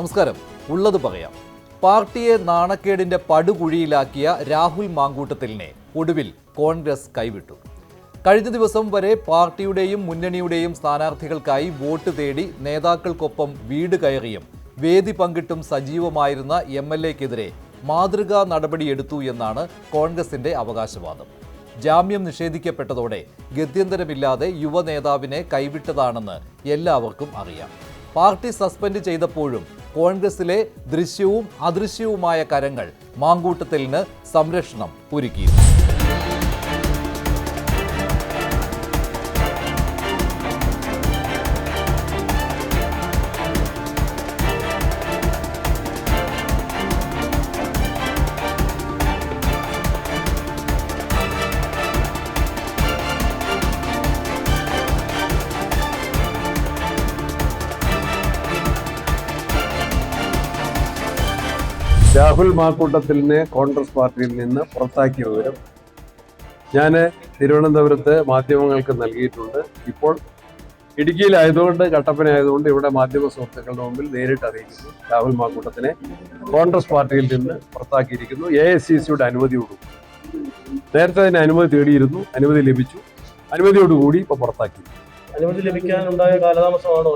നമസ്കാരം. ഉള്ളത് പറയാം. പാർട്ടിയെ നാണക്കേടിന്റെ പടുകുഴിയിലാക്കിയ രാഹുൽ മാങ്കൂട്ടത്തിലിനെ ഒടുവിൽ കോൺഗ്രസ് കൈവിട്ടു. കഴിഞ്ഞ ദിവസം വരെ പാർട്ടിയുടെയും മുന്നണിയുടെയും സ്ഥാനാർത്ഥികൾക്കായി വോട്ട് തേടി നേതാക്കൾക്കൊപ്പം വീട് കയറിയും വേദി പങ്കിട്ടും സജീവമായിരുന്ന എം എൽ എക്കെതിരെ മാതൃകാ നടപടിയെടുത്തു എന്നാണ് കോൺഗ്രസിന്റെ അവകാശവാദം. ജാമ്യം നിഷേധിക്കപ്പെട്ടതോടെ ഗത്യന്തരമില്ലാതെ യുവ നേതാവിനെ കൈവിട്ടതാണെന്ന് എല്ലാവർക്കും അറിയാം. പാർട്ടി സസ്പെൻഡ് ചെയ്തപ്പോഴും കോൺഗ്രസിലെ ദൃശ്യവും അദൃശ്യവുമായ കരങ്ങൾ മാങ്കൂട്ടത്തിലിന് സംരക്ഷണം ഒരുക്കിയിരുന്നു. രാഹുൽ മാക്കൂട്ടത്തിലിനെ കോൺഗ്രസ് പാർട്ടിയിൽ നിന്ന് പുറത്താക്കിയ വിവരം ഞാൻ തിരുവനന്തപുരത്ത് മാധ്യമങ്ങൾക്ക് നൽകിയിട്ടുണ്ട്. ഇപ്പോൾ ഇടുക്കിയിലായതുകൊണ്ട് കട്ടപ്പനയായതുകൊണ്ട് ഇവിടെ മാധ്യമ സുഹൃത്തുക്കളുടെ മുമ്പിൽ നേരിട്ട് അറിയിക്കുന്നു. രാഹുൽ മാക്കൂട്ടത്തിനെ കോൺഗ്രസ് പാർട്ടിയിൽ നിന്ന് പുറത്താക്കിയിരിക്കുന്നു. എ ഐ സി സിയുടെ അനുമതിയോടുകൂടി നേരത്തെ അതിന് അനുമതി തേടിയിരുന്നു. അനുമതി ലഭിച്ചു. അനുമതിയോടുകൂടി ഇപ്പോൾ പുറത്താക്കി. അനുമതി ലഭിക്കാനുണ്ടായ കാലതാമസമാണോ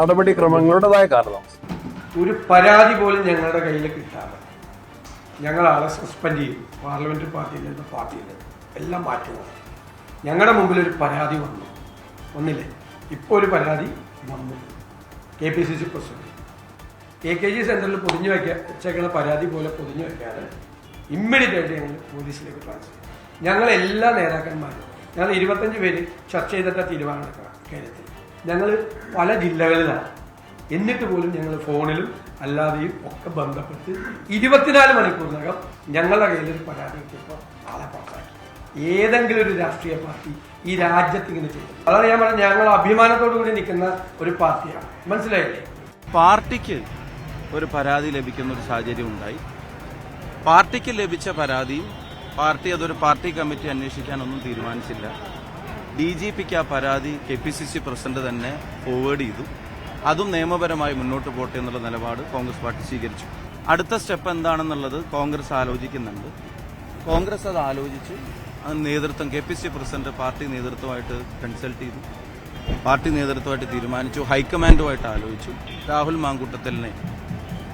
നടപടിക്രമങ്ങളുടേതായ കാലതാമസം. ഒരു പരാതി പോലും ഞങ്ങളുടെ കയ്യിൽ കിട്ടാതെ. ഞങ്ങളാളെ സസ്പെൻഡ് ചെയ്യും പാർലമെന്റ് പാർട്ടിയിൽ നിന്ന് പാർട്ടിയിൽ നിന്ന്. എല്ലാം മാറ്റുക ഞങ്ങളുടെ മുമ്പിൽ ഒരു പരാതി വന്നു. ഒന്നില്ലേ? ഇപ്പോൾ ഒരു പരാതി വന്നു. K P C C president K K G സെന്ററിൽ പൊതിഞ്ഞു വയ്ക്കാൻ വെച്ചേക്കുന്ന പരാതി പോലെ പൊതിഞ്ഞു വയ്ക്കാതെ ഇമ്മീഡിയറ്റ് ആയിട്ട് ഞങ്ങൾ പോലീസിലേക്ക് ട്രാൻസ്ഫർ ഞങ്ങൾ എല്ലാ നേതാക്കന്മാരും ഞങ്ങൾ ഇരുപത്തഞ്ച് പേര് ചർച്ച ചെയ്തിട്ടാണ് തീരുമാനമെടുക്കുക കേരളത്തിൽ. ഞങ്ങൾ പല ജില്ലകളിലാണ് എന്നിട്ട് പോലും ഞങ്ങൾ ഫോണിലും അല്ലാതെയും ഒക്കെ ബന്ധപ്പെട്ട് ഇരുപത്തിനാല് മണിക്കൂറിനകം ഞങ്ങളുടെ കയ്യിലൊരു പരാതി കിട്ടിയപ്പോൾ ആളെ പുറത്താക്കി. ഏതെങ്കിലും ഒരു രാഷ്ട്രീയ പാർട്ടി ഈ രാജ്യത്ത് ഇങ്ങനെ ചെയ്തു. അതാണ് ഞാൻ പറഞ്ഞത്. ഞങ്ങൾ അഭിമാനത്തോടു കൂടി നിൽക്കുന്ന ഒരു പാർട്ടിയാണ്. മനസ്സിലായില്ലേ? പാർട്ടിക്ക് ഒരു പരാതി ലഭിക്കുന്ന ഒരു സാഹചര്യം ഉണ്ടായി. പാർട്ടിക്ക് ലഭിച്ച പരാതിയും പാർട്ടി അതൊരു പാർട്ടി കമ്മിറ്റി അന്വേഷിക്കാനൊന്നും തീരുമാനിച്ചില്ല. ഡി ജി പിക്ക് ആ പരാതി K P C C president തന്നെ ഫോർവേഡ് ചെയ്തു. അതും നിയമപരമായി മുന്നോട്ട് പോട്ടെ എന്നുള്ള നിലപാട് കോൺഗ്രസ് പാർട്ടി സ്വീകരിച്ചു. അടുത്ത സ്റ്റെപ്പ് എന്താണെന്നുള്ളത് കോൺഗ്രസ് ആലോചിക്കുന്നുണ്ട്. കോൺഗ്രസ് അത് ആലോചിച്ച്. നേതൃത്വം K P C president party നേതൃത്വമായിട്ട് consult ചെയ്തു. പാർട്ടി നേതൃത്വമായിട്ട് തീരുമാനിച്ചു. ഹൈക്കമാൻഡുമായിട്ട് ആലോചിച്ചു. രാഹുൽ മാങ്കൂട്ടത്തലിനെ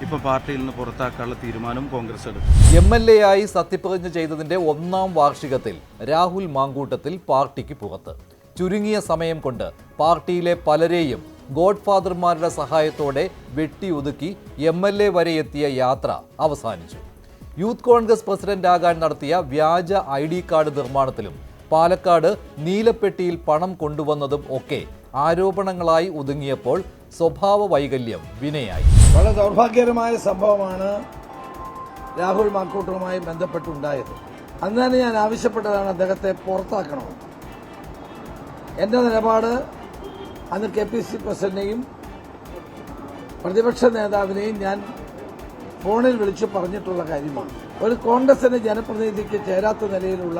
ഇപ്പൊ പാർട്ടിയിൽ നിന്ന് പുറത്താക്കാനുള്ള തീരുമാനം കോൺഗ്രസ് എടുക്കും എം എൽ എ ആയി സത്യപ്രതിജ്ഞ ചെയ്തതിന്റെ ഒന്നാം വാർഷികത്തിൽ രാഹുൽ മാങ്കൂട്ടത്തിൽ പാർട്ടിക്ക് പുറത്ത്. ചുരുങ്ങിയ സമയം കൊണ്ട് പാർട്ടിയിലെ പലരെയും ഗോഡ്ഫാദർമാരുടെ സഹായത്തോടെ വെട്ടിയൊതുക്കി എം എൽ എ വരെ എത്തിയ യാത്ര അവസാനിച്ചു. യൂത്ത് കോൺഗ്രസ് പ്രസിഡന്റ് ആകാൻ നടത്തിയ വ്യാജ ഐ ഡി കാർഡ് നിർമ്മാണത്തിലും പാലക്കാട് നീലപ്പെട്ടിയിൽ പണം കൊണ്ടുവന്നതും ഒക്കെ ആരോപണങ്ങളായി ഒതുങ്ങിയപ്പോൾ സ്വഭാവ വൈകല്യം വിനയായി. വളരെ ദൗർഭാഗ്യകരമായ സംഭവമാണ് രാഹുൽ മാക്കൂട്ടറുമായി ബന്ധപ്പെട്ടുണ്ടായത്. അന്ന് തന്നെ ഞാൻ ആവശ്യപ്പെട്ടതാണ് അദ്ദേഹത്തെ പുറത്താക്കണമെന്ന്. എന്റെ നിലപാട് അന്ന് കെ പി സി പ്രസിഡന്റിനെയും പ്രതിപക്ഷ നേതാവിനെയും ഞാൻ ഫോണിൽ വിളിച്ച് പറഞ്ഞിട്ടുള്ള കാര്യമാണ്. ഒരു കോൺഗ്രസിന്റെ ജനപ്രതിനിധിക്ക് ചേരാത്ത നിലയിലുള്ള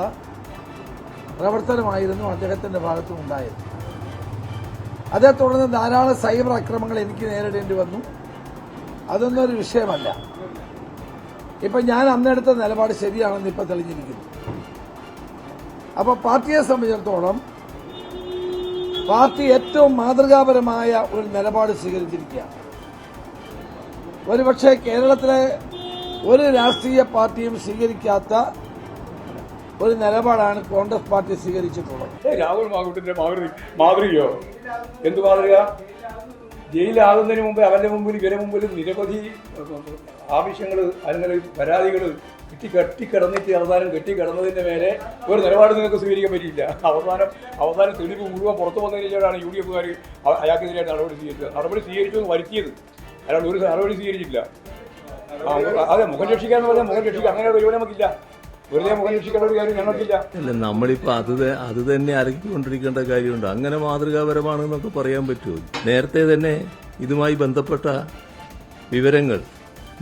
പ്രവർത്തനമായിരുന്നു അദ്ദേഹത്തിന്റെ ഭാഗത്തും ഉണ്ടായത് അതേ തുടർന്ന് ധാരാളം സൈബർ ആക്രമണങ്ങൾ എനിക്ക് നേരിടേണ്ടി വന്നു. അതൊന്നും ഒരു വിഷയമല്ല. ഇപ്പൊ ഞാൻ അന്നെടുത്ത നിലപാട് ശരിയാണെന്ന് ഇപ്പൊ തെളിഞ്ഞിരിക്കുന്നു. അപ്പോൾ പാർട്ടിയെ സംബന്ധിച്ചിടത്തോളം പാർട്ടി ഏറ്റവും മാതൃകാപരമായ ഒരു നിലപാട് സ്വീകരിച്ചിരിക്കുകയാണ്. ഒരുപക്ഷെ കേരളത്തിലെ ഒരു രാഷ്ട്രീയ പാർട്ടിയും സ്വീകരിക്കാത്ത ഒരു നിലപാടാണ് കോൺഗ്രസ് പാർട്ടി സ്വീകരിച്ചിട്ടുള്ളത്. രാഹുൽ മാങ്കുട്ടിന്റെ മാതൃ മാതൃകയോ? എന്ത് മാതൃക? ജയിലാകുന്നതിന് മുമ്പ് അവന്റെ മുമ്പിൽ ഇവരെ മുമ്പിൽ നിരവധി ആവശ്യങ്ങൾ അല്ലെങ്കിൽ പരാതികൾ കെട്ടി കെട്ടിക്കിടന്നിട്ട് അവസാനം കെട്ടി കിടന്നതിന്റെ മേലെ ഒരു നിലപാട് നിങ്ങൾക്ക് സ്വീകരിക്കാൻ പറ്റിയില്ല. അവസാനം അവസാനം തെളിവ് മുഴുവൻ പുറത്തു വന്നതിന് ശേഷമാണ് യു ഡി എഫുകാർ അയാൾക്കെതിരെ നടപടി സ്വീകരിച്ചത്. നടപടി സ്വീകരിച്ചു എന്ന് വരുത്തിയത്. അയാൾ ഒരു നടപടി സ്വീകരിച്ചില്ല. അതെ മുഖം രക്ഷിക്കാൻ പറഞ്ഞാൽ മുഖം രക്ഷിക്കുക അങ്ങനെ പരിപാടി നമുക്കില്ല. വെറുതെ മുഖം ഒരു കാര്യം ഞങ്ങൾക്കില്ല. അല്ല നമ്മളിപ്പോ അത് അത് തന്നെ അരക്കിക്കൊണ്ടിരിക്കേണ്ട കാര്യമുണ്ട്. അങ്ങനെ മാതൃകാപരമാണെന്നൊക്കെ പറയാൻ പറ്റുമോ? നേരത്തെ തന്നെ ഇതുമായി ബന്ധപ്പെട്ട വിവരങ്ങൾ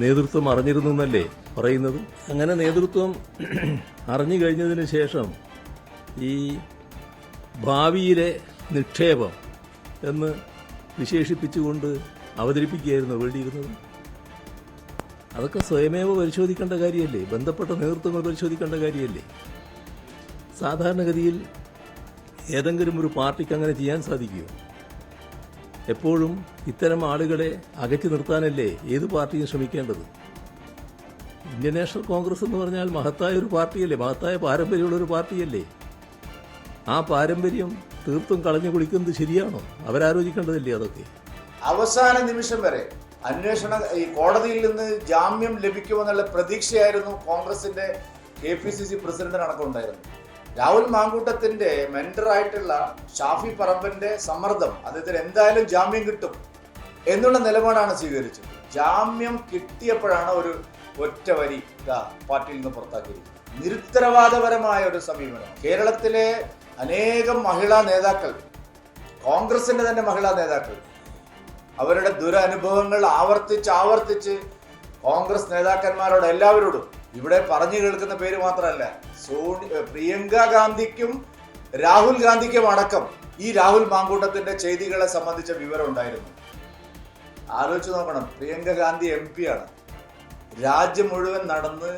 നേതൃത്വം അറിഞ്ഞിരുന്നു എന്നല്ലേ? പറയുന്നത് അങ്ങനെ നേതൃത്വം അറിഞ്ഞു കഴിഞ്ഞതിന് ശേഷം ഈ ഭാവിയിലെ നിക്ഷേപം എന്ന് വിശേഷിപ്പിച്ചുകൊണ്ട് അവതരിപ്പിക്കുകയായിരുന്നു വേണ്ടിയിരുന്നത് അതൊക്കെ സ്വയമേവ പരിശോധിക്കേണ്ട കാര്യമല്ലേ? ബന്ധപ്പെട്ട നേതൃത്വങ്ങൾ പരിശോധിക്കേണ്ട കാര്യമല്ലേ? സാധാരണഗതിയിൽ ഏതെങ്കിലും ഒരു പാർട്ടിക്ക് അങ്ങനെ ചെയ്യാൻ സാധിക്കുമോ? എപ്പോഴും ഇത്തരം ആളുകളെ അകറ്റി നിർത്താനല്ലേ ഏത് പാർട്ടിയും ശ്രമിക്കേണ്ടത്? ഇന്ത്യൻ നാഷണൽ കോൺഗ്രസ് എന്ന് പറഞ്ഞാൽ മഹത്തായ ഒരു പാർട്ടിയല്ലേ മഹത്തായ പാരമ്പര്യമുള്ള ഒരു പാർട്ടിയല്ലേ? ആ പാരമ്പര്യം തീർത്തും കളഞ്ഞു കുളിക്കുന്നത് ശരിയാണോ? അവരാലോചിക്കേണ്ടതല്ലേ അതൊക്കെ? അവസാന നിമിഷം വരെ അന്വേഷണ ഈ കോടതിയിൽ നിന്ന് ജാമ്യം ലഭിക്കുമെന്നുള്ള പ്രതീക്ഷയായിരുന്നു കോൺഗ്രസിന്റെ കെ പി സി സി പ്രസിഡന്റിനടക്കം ഉണ്ടായിരുന്നു രാഹുൽ മാങ്കൂട്ടത്തിന്റെ മെന്ററായിട്ടുള്ള ഷാഫി പറമ്പന്റെ സമ്മർദ്ദം അദ്ദേഹത്തിന് എന്തായാലും ജാമ്യം കിട്ടും എന്നുള്ള നിലപാടാണ് സ്വീകരിച്ചത്. ജാമ്യം കിട്ടിയപ്പോഴാണ് ഒരു ഒറ്റ വരി ഇതാ പാർട്ടിയിൽ നിന്ന് പുറത്താക്കിയിരിക്കുന്നു നിരുത്തരവാദപരമായ ഒരു സമീപനം. കേരളത്തിലെ അനേകം മഹിളാ നേതാക്കൾ കോൺഗ്രസിന്റെ തന്നെ മഹിളാ നേതാക്കൾ അവരുടെ ദുരനുഭവങ്ങൾ ആവർത്തിച്ച് ആവർത്തിച്ച് കോൺഗ്രസ് നേതാക്കന്മാരോട് എല്ലാവരോടും ഇവിടെ പറഞ്ഞു കേൾക്കുന്ന പേര് മാത്രമല്ല സോണി പ്രിയങ്ക ഗാന്ധിക്കും രാഹുൽ ഗാന്ധിക്കും അടക്കം ഈ രാഹുൽ മാങ്കൂട്ടത്തിന്റെ ചെയ്തികളെ സംബന്ധിച്ച വിവരം ഉണ്ടായിരുന്നു. ആലോചിച്ച് നോക്കണം പ്രിയങ്ക ഗാന്ധി എം ആണ്. രാജ്യം മുഴുവൻ നടന്ന്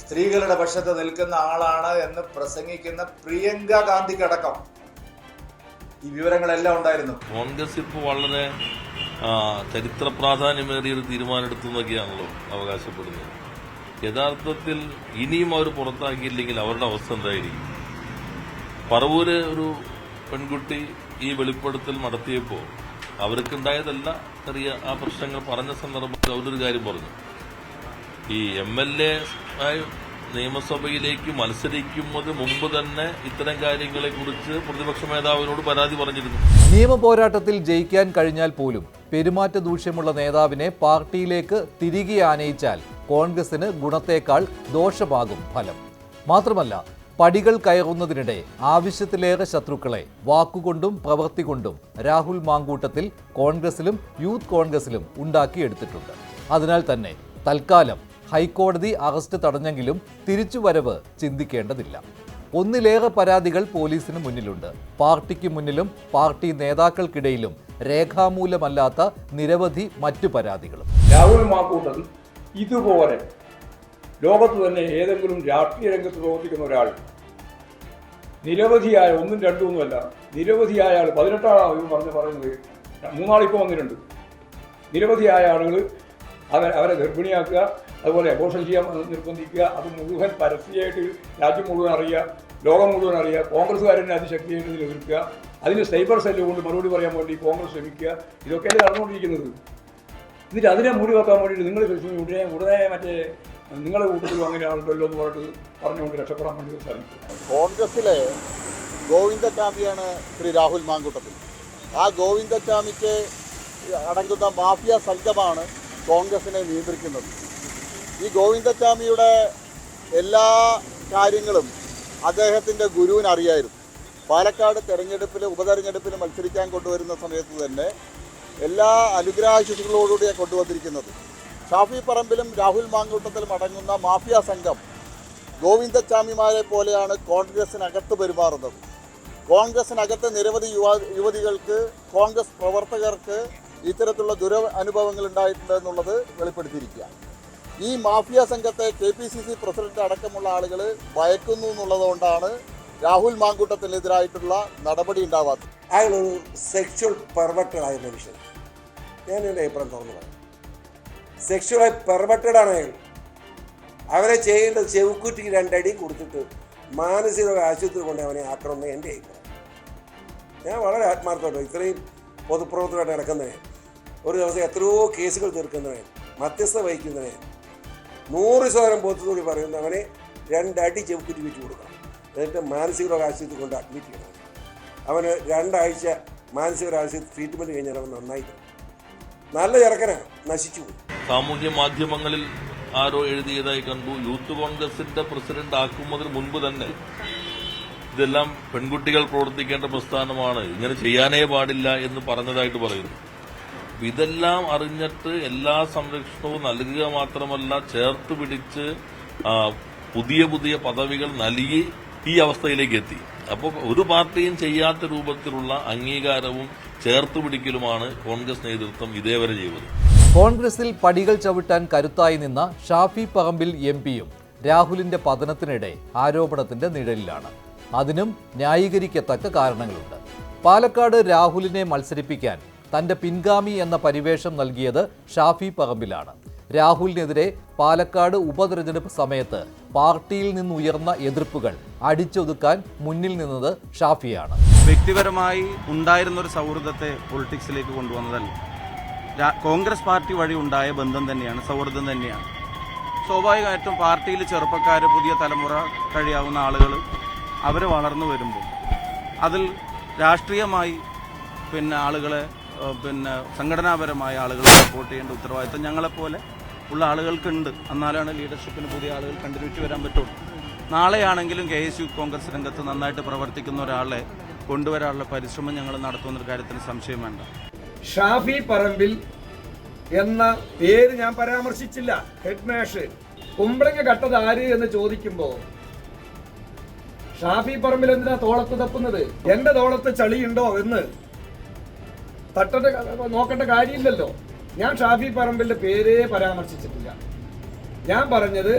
സ്ത്രീകളുടെ പക്ഷത്ത് നിൽക്കുന്ന ആളാണ് എന്ന് പ്രസംഗിക്കുന്ന പ്രിയങ്ക ഗാന്ധിക്കടക്കം. ഈ വിവരങ്ങളെല്ലാം ഉണ്ടായിരുന്നു. കോൺഗ്രസ് ഇപ്പോൾ വളരെ ചരിത്ര പ്രാധാന്യമേറിയ ഒരു തീരുമാനമെടുത്തു എന്നൊക്കെയാണല്ലോ അവകാശപ്പെടുന്നത്. യഥാർത്ഥത്തിൽ ഇനിയും അവർ പുറത്താക്കിയില്ലെങ്കിൽ അവരുടെ അവസ്ഥ എന്തായിരിക്കും? പറവൂര് ഒരു പെൺകുട്ടി ഈ വെളിപ്പെടുത്തൽ നടത്തിയപ്പോൾ അവർക്കുണ്ടായതല്ല ചെറിയ ആ പ്രശ്നങ്ങൾ പറഞ്ഞ സന്ദർഭത്തിൽ അവരൊരു കാര്യം പറഞ്ഞു. ഈ എം എൽ എ നിയമസഭയിലേക്ക് മത്സരിക്കുന്നത് മുമ്പ് തന്നെ ഇത്തരം കാര്യങ്ങളെ കുറിച്ച് പ്രതിപക്ഷ നേതാവിനോട് പരാതി പറഞ്ഞിരുന്നു. നിയമ പോരാട്ടത്തിൽ ജയിക്കാൻ കഴിഞ്ഞാൽ പോലും പെരുമാറ്റ ദൂഷ്യമുള്ള നേതാവിനെ പാർട്ടിയിലേക്ക് തിരികെ ആനയിച്ചാൽ കോൺഗ്രസിന് ഗുണത്തേക്കാൾ ദോഷമാകും ഫലം. മാത്രമല്ല പടികൾ കയറുന്നതിനിടെ ആവശ്യത്തിലേറെ ശത്രുക്കളെ വാക്കുകൊണ്ടും പ്രവൃത്തി കൊണ്ടും രാഹുൽ മാങ്കൂട്ടത്തിൽ കോൺഗ്രസിലും യൂത്ത് കോൺഗ്രസിലും ഉണ്ടാക്കിയെടുത്തിട്ടുണ്ട്. അതിനാൽ തന്നെ തൽക്കാലം ഹൈക്കോടതി അറസ്റ്റ് തടഞ്ഞെങ്കിലും തിരിച്ചുവരവ് ചിന്തിക്കേണ്ടതില്ല. ഒന്നിലേറെ പരാതികൾ പോലീസിന് മുന്നിലുണ്ട്. പാർട്ടിക്ക് മുന്നിലും പാർട്ടി നേതാക്കൾക്കിടയിലും രേഖാമൂലമല്ലാത്ത നിരവധി മറ്റു പരാതികളും. രാഹുൽ മാക്കൂട്ടൻ ഇതുപോലെ ലോകത്ത് തന്നെ ഏതെങ്കിലും രാഷ്ട്രീയ രംഗത്ത് പ്രവർത്തിക്കുന്ന ഒരാൾ നിരവധിയായ ഒന്നും രണ്ടും ഒന്നുമല്ല നിരവധിയായ ആൾ പതിനെട്ടാളാണ് ഇവർ പറഞ്ഞ് പറയുന്നത്. മൂന്നാളിപ്പോൾ വന്നിട്ടുണ്ട്. നിരവധിയായ ആളുകൾ അവർ അവരെ ഗർഭിണിയാക്കുക അതുപോലെ അബോഷൻ ചെയ്യാൻ നിർബന്ധിക്കുക അത് മുഴുവൻ പരസ്യമായിട്ട് രാജ്യം മുഴുവൻ അറിയുക ലോകം മുഴുവൻ അറിയുക കോൺഗ്രസ്സുകാരനെ അതിശക്തിയായിട്ട് എതിർക്കുക അതിന് സൈബർ സെല്ല് കൊണ്ട് മറുപടി പറയാൻ വേണ്ടി കോൺഗ്രസ് ശ്രമിക്കുക ഇതൊക്കെയാണ് നടന്നുകൊണ്ടിരിക്കുന്നത്. എന്നിട്ട് അതിനെ മൂടി വെക്കാൻ വേണ്ടിയിട്ട് നിങ്ങൾ ഉടനെ ഉടനെ മറ്റേ നിങ്ങളുടെ കൂട്ടത്തിലും അങ്ങനെ ആളുണ്ടല്ലോ എന്ന് പറഞ്ഞിട്ട് പറഞ്ഞുകൊണ്ട് രക്ഷപ്പെടാൻ വേണ്ടി സാധിക്കും കോൺഗ്രസിലെ ഗോവിന്ദസ്വാമിയാണ് ശ്രീ രാഹുൽ മാങ്കുട്ടത്തിൽ. ആ ഗോവിന്ദസ്വാമിക്ക് അടങ്ങുന്ന മാഫിയ സംഘമാണ് കോൺഗ്രസിനെ നിയന്ത്രിക്കുന്നത്. ഈ ഗോവിന്ദസ്വാമിയുടെ എല്ലാ കാര്യങ്ങളും അദ്ദേഹത്തിന്റെ ഗുരുവിന് അറിയായിരുന്നു. പാലക്കാട് തെരഞ്ഞെടുപ്പിൽ ഉപതെരഞ്ഞെടുപ്പിൽ മത്സരിക്കാൻ കൊണ്ടുവരുന്ന സമയത്ത് തന്നെ എല്ലാ അനുഗ്രഹാശിസുകളോടുകൂടിയാണ് കൊണ്ടുവന്നിരിക്കുന്നത്. ഷാഫി പറമ്പിലും രാഹുൽ മാങ്കൂട്ടത്തിലും അടങ്ങുന്ന മാഫിയ സംഘം ഗോവിന്ദച്ചാമിമാരെ പോലെയാണ് കോൺഗ്രസിനകത്ത് പെരുമാറുന്നത്. കോൺഗ്രസിനകത്ത് നിരവധി യുവാ യുവതികൾക്ക് കോൺഗ്രസ് പ്രവർത്തകർക്ക് ഇത്തരത്തിലുള്ള ദുര അനുഭവങ്ങൾ ഉണ്ടായിട്ടുണ്ട് എന്നുള്ളത് വെളിപ്പെടുത്തിയിരിക്കുക. ഈ മാഫിയ സംഘത്തെ K P C C president അടക്കമുള്ള ആളുകൾ ഭയക്കുന്നു എന്നുള്ളതുകൊണ്ടാണ് രാഹുൽ മാങ്കൂട്ടത്തിനെതിരായിട്ടുള്ള നടപടി ഉണ്ടാവാത്തത്. അയാളൊരു സെക്ഷൽ പെർവെർട്ടഡായ മനുഷ്യൻ ഞാൻ എന്റെ അഭിപ്രായം തുറന്നു സെക്ഷുവലായി പെർവെർട്ടഡാണ് അയാൾ അവരെ ചെയ്യേണ്ടത് ചെവിക്കുറ്റിക്ക് രണ്ടടി കൊടുത്തിട്ട് മാനസിക ആശുപത്രി കൊണ്ട് അവനെ ആക്കണം എന്റെ അഭിപ്രായം. ഞാൻ വളരെ ആത്മാർത്ഥമായിട്ട് ഇത്രയും പൊതുപ്രവർത്തനമായിട്ട് നടക്കുന്നവൻ ഒരു ദിവസം എത്രയോ കേസുകൾ തീർക്കുന്നവൻ മധ്യസ്ഥ വഹിക്കുന്നവൻ നൂറ് ശതമാനം ബോധത്തോടെ പറയുന്നവനെ രണ്ടടി ചെവിക്കുറ്റി വിറ്റ് കൊടുക്കണം. എന്നിട്ട് മാനസിക രോഗ ആശുപത്രി കൊണ്ട് അഡ്മിറ്റ് ചെയ്യണം. അവന് രണ്ടാഴ്ച മാനസിക ആശുപത്രി ട്രീറ്റ്മെന്റ് കഴിഞ്ഞാൽ അവൻ നന്നായി നല്ല ചെറുക്കനാണ് നശിച്ചു പോയി. സാമൂഹ്യ മാധ്യമങ്ങളിൽ ആരോ എഴുതിയതായി കണ്ടു. യൂത്ത് കോൺഗ്രസിന്റെ പ്രസിഡന്റ് ആക്കുന്നതിന് മുൻപ് തന്നെ ഇതെല്ലാം പെൺകുട്ടികൾ പ്രവർത്തിക്കേണ്ട പ്രസ്ഥാനമാണ്. ഇങ്ങനെ ചെയ്യാനേ പാടില്ല എന്ന് പറഞ്ഞതായിട്ട് പറയുന്നു. ഇതെല്ലാം അറിഞ്ഞിട്ട് എല്ലാ സംരക്ഷണവും നൽകുക മാത്രമല്ല ചേർത്ത് പിടിച്ച് പുതിയ പുതിയ പദവികൾ നൽകി ഈ അവസ്ഥയിലേക്ക് എത്തി. അപ്പോൾ ഒരു പാർട്ടിയും ചെയ്യാത്ത രൂപത്തിലുള്ള അംഗീകാരവും ചേർത്തുപിടിക്കലുമാണ് കോൺഗ്രസ് നേതൃത്വം ഇതേവരെ ചെയ്തത്. കോൺഗ്രസിൽ പടികൾ ചവിട്ടാൻ കരുത്തായി നിന്ന ഷാഫി പറമ്പിൽ എം പിയും രാഹുലിന്റെ പതനത്തിനിടെ ആരോപണത്തിന്റെ നിഴലിലാണ്. അതിനും ന്യായീകരിക്കത്തക്ക കാരണങ്ങളുണ്ട്. പാലക്കാട് രാഹുലിനെ മത്സരിപ്പിക്കാൻ തന്റെ പിൻഗാമി എന്ന പരിവേഷം നൽകിയത് ഷാഫി പറമ്പിലാണ്. രാഹുലിനെതിരെ പാലക്കാട് ഉപതെരഞ്ഞെടുപ്പ് സമയത്ത് പാർട്ടിയിൽ നിന്നുയർന്ന എതിർപ്പുകൾ അടിച്ചൊതുക്കാൻ മുന്നിൽ നിന്നത് ഷാഫിയാണ്. വ്യക്തിപരമായി ഉണ്ടായിരുന്ന ഒരു സൗഹൃദത്തെ പൊളിറ്റിക്സിലേക്ക് കൊണ്ടുവന്നതല്ല. കോൺഗ്രസ് പാർട്ടി വഴി ഉണ്ടായ ബന്ധം തന്നെയാണ് സൗഹൃദം തന്നെയാണ്. സ്വാഭാവികമായിട്ടും പാർട്ടിയിൽ ചെറുപ്പക്കാർ പുതിയ തലമുറ കഴിയാവുന്ന ആളുകൾ അവർ വളർന്നു വരുമ്പോൾ അതിൽ രാഷ്ട്രീയമായി പിന്നെ ആളുകളെ പിന്നെ സംഘടനാപരമായ ആളുകളെ സപ്പോർട്ട് ചെയ്യേണ്ട ഉത്തരവാദിത്തം ഞങ്ങളെപ്പോലെ ഉള്ള ആളുകൾക്കുണ്ട്. എന്നാലാണ് ലീഡർഷിപ്പിന് പുതിയ ആളുകൾ കണ്ടിന്യൂറ്റി വരാൻ പറ്റുള്ളൂ നാളെയാണെങ്കിലും കെ എസ് യു കോൺഗ്രസ് രംഗത്ത് നന്നായിട്ട് പ്രവർത്തിക്കുന്ന ഒരാളെ കൊണ്ടുവരാനുള്ള പരിശ്രമം ഞങ്ങൾ നടത്തുന്നൊരു കാര്യത്തിന് സംശയം വേണ്ട. ഷാഫി പറമ്പിൽ എന്ന പേര് ഞാൻ പരാമർശിച്ചില്ല. ഹെഡ് മാഷ് കുമ്പളങ്ങ കട്ടത് ആര് എന്ന് ചോദിക്കുമ്പോൾ ഷാഫി പറമ്പിൽ എന്തിനാ തോളത്ത് തപ്പുന്നത്? എന്റെ തോളത്ത് ചളിയുണ്ടോ എന്ന് തട്ടേണ്ട നോക്കേണ്ട കാര്യമില്ലല്ലോ. ഞാൻ ഷാഫി പറമ്പിന്റെ പേരേ പരാമർശിച്ചിട്ടില്ല. ഞാൻ പറഞ്ഞത്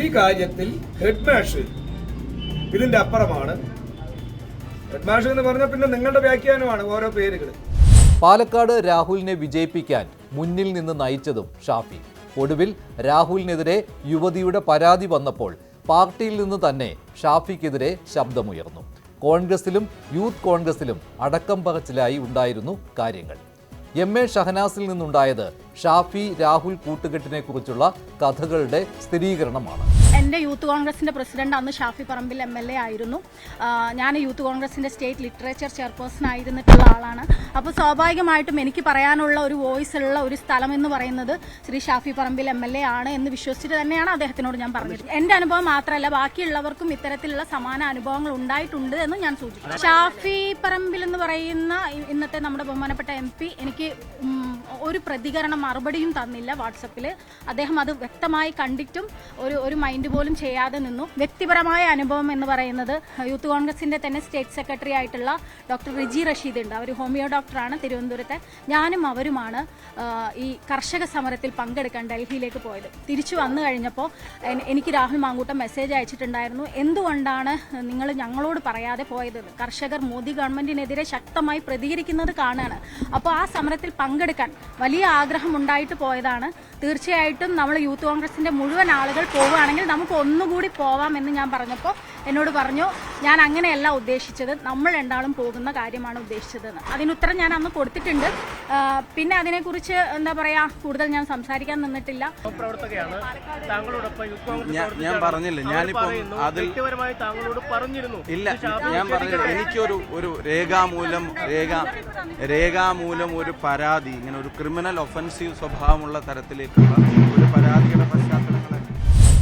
ഈ കാര്യത്തിൽ ഹെഡ് മാഷ് ഇതിന്റെ അപ്പുറമാണ്. ഹെഡ് മാഷ് എന്ന് പറഞ്ഞാൽ പിന്നെ നിങ്ങളുടെ വ്യാഖ്യാനമാണ് ഓരോ പേരുകൾ പാലക്കാട് രാഹുലിനെ വിജയിപ്പിക്കാൻ മുന്നിൽ നിന്ന് നയിച്ചതും ഷാഫി. ഒടുവിൽ രാഹുലിനെതിരെ യുവതിയുടെ പരാതി വന്നപ്പോൾ പാർട്ടിയിൽ നിന്ന് തന്നെ ഷാഫിക്കെതിരെ ശബ്ദമുയർന്നു. കോൺഗ്രസിലും യൂത്ത് കോൺഗ്രസിലും അടക്കം പറച്ചിലായി ഉണ്ടായിരുന്നു കാര്യങ്ങൾ. എം എ ഷഹനാസിൽ നിന്നുണ്ടായത് ഷാഫി രാഹുൽ കൂട്ടുകെട്ടിനെക്കുറിച്ചുള്ള കഥകളുടെ സ്ഥിരീകരണമാണ്. എന്റെ യൂത്ത് കോൺഗ്രസിന്റെ പ്രസിഡന്റ് അന്ന് Shafi Parambil M L A ആയിരുന്നു. ഞാൻ യൂത്ത് കോൺഗ്രസിന്റെ സ്റ്റേറ്റ് ലിറ്ററേച്ചർ ചെയർപേഴ്സൺ ആയിരുന്നിട്ടുള്ള ആളാണ്. അപ്പോൾ സ്വാഭാവികമായിട്ടും എനിക്ക് പറയാനുള്ള ഒരു വോയിസ് ഉള്ള ഒരു സ്ഥലം എന്ന് പറയുന്നത് Shri Shafi Parambil M L A ആണ് എന്ന് വിശ്വസിച്ചിട്ട് തന്നെയാണ് അദ്ദേഹത്തിനോട് ഞാൻ പറഞ്ഞത്. എന്റെ അനുഭവം മാത്രമല്ല ബാക്കിയുള്ളവർക്കും ഇത്തരത്തിലുള്ള സമാന അനുഭവങ്ങൾ ഉണ്ടായിട്ടുണ്ട് എന്ന് ഞാൻ സൂചിപ്പിച്ചു ഷാഫി പറമ്പിൽ എന്ന് പറയുന്ന ഇന്നത്തെ നമ്മുടെ ബഹുമാനപ്പെട്ട എം പി എനിക്ക് ഒരു പ്രതികരണം മറുപടിയും തന്നില്ല വാട്സപ്പിൽ അദ്ദേഹം അത് വ്യക്തമായി കണ്ടിട്ടും ഒരു ഒരു മൈൻഡ് പോലും ചെയ്യാതെ നിന്നു. വ്യക്തിപരമായ അനുഭവം എന്ന് പറയുന്നത് യൂത്ത് കോൺഗ്രസിന്റെ തന്നെ സ്റ്റേറ്റ് സെക്രട്ടറി ആയിട്ടുള്ള ഡോക്ടർ റിജി റഷീദ് ഉണ്ട്. അവർ ഹോമിയോ ഡോക്ടറാണ് തിരുവനന്തപുരത്തെ. ഞാനും അവരുമാണ് ഈ കർഷക സമരത്തിൽ പങ്കെടുക്കാൻ ഡൽഹിയിലേക്ക് പോയത്. തിരിച്ചു വന്നു കഴിഞ്ഞപ്പോൾ എനിക്ക് രാഹുൽ മാങ്കൂട്ടം മെസ്സേജ് അയച്ചിട്ടുണ്ടായിരുന്നു. എന്തുകൊണ്ടാണ് നിങ്ങൾ ഞങ്ങളോട് പറയാതെ പോയതെന്ന് കർഷകർ മോദി ഗവൺമെന്റിനെതിരെ ശക്തമായി പ്രതികരിക്കുന്നത് കാണുകയാണ് അപ്പോൾ ആ സമരത്തിൽ പങ്കെടുക്കാൻ വലിയ ആഗ്രഹം ഉണ്ടായിട്ട് പോയതാണ്. തീർച്ചയായിട്ടും നമ്മൾ യൂത്ത് കോൺഗ്രസിന്റെ മുഴുവൻ ആളുകൾ പോവുകയാണെങ്കിൽ നമുക്ക് ഒന്നുകൂടി പോവാം എന്ന് ഞാൻ പറഞ്ഞപ്പോൾ എന്നോട് പറഞ്ഞു ഞാൻ അങ്ങനെയല്ല ഉദ്ദേശിച്ചത്. നമ്മൾ രണ്ടാളും പോകുന്ന കാര്യമാണ് ഉദ്ദേശിച്ചതെന്ന്. അതിനുത്തരം ഞാൻ അന്ന് കൊടുത്തിട്ടുണ്ട്. പിന്നെ അതിനെക്കുറിച്ച് എന്താ പറയാ കൂടുതൽ ഞാൻ സംസാരിക്കാൻ നിന്നിട്ടില്ല. ഞാൻ-. പറഞ്ഞില്ലേ, ഞാനിപ്പം അതിൽ- താങ്കളോട് പറഞ്ഞിരുന്നു. ഇല്ല ഞാൻ പറഞ്ഞില്ല. ശരിക്കും എനിക്കൊരു ഒരു രേഖാമൂലം രേഖ രേഖാമൂലം ഒരു പരാതി ഇങ്ങനെ ഒരു ക്രിമിനൽ ഒഫൻസീവ് സ്വഭാവമുള്ള തരത്തിലേക്കുള്ള ഒരു പരാതിയുടെ പശ്ചാത്തലങ്ങളെ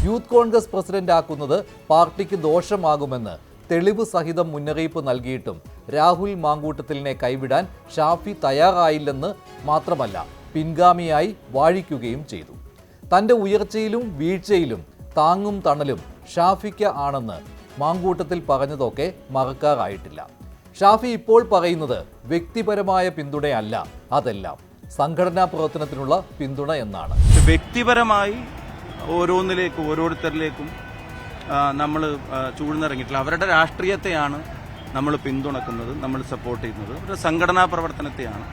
യൂത്ത് കോൺഗ്രസ് പ്രസിഡന്റ് ആക്കുന്നത് പാർട്ടിക്ക് ദോഷമാകുമെന്ന് തെളിവ് സഹിതം മുന്നറിയിപ്പ് നൽകിയിട്ടും രാഹുൽ മാങ്കൂട്ടത്തിലിനെ കൈവിടാൻ ഷാഫി തയ്യാറായില്ലെന്ന് മാത്രമല്ല പിൻഗാമിയായി വാഴിക്കുകയും ചെയ്തു. തന്റെ ഉയർച്ചയിലും വീഴ്ചയിലും താങ്ങും തണലും ഷാഫിക്ക് ആണെന്ന് മാങ്കൂട്ടത്തിൽ പറഞ്ഞതൊക്കെ മറക്കാറായിട്ടില്ല. ഷാഫി ഇപ്പോൾ പറയുന്നത് വ്യക്തിപരമായ പിന്തുണയല്ല അതെല്ലാം സംഘടനാ പ്രവർത്തനത്തിനുള്ള പിന്തുണ എന്നാണ്. വ്യക്തിപരമായി ഓരോന്നിലേക്കും ഓരോരുത്തരിലേക്കും നമ്മൾ ചൂഴ്ന്നിറങ്ങിയിട്ടില്ല അവരുടെ രാഷ്ട്രീയത്തെയാണ് നമ്മൾ പിന്തുണക്കുന്നത് നമ്മൾ സപ്പോർട്ട് ചെയ്യുന്നത്. അവരുടെ സംഘടനാ പ്രവർത്തനത്തെയാണ്.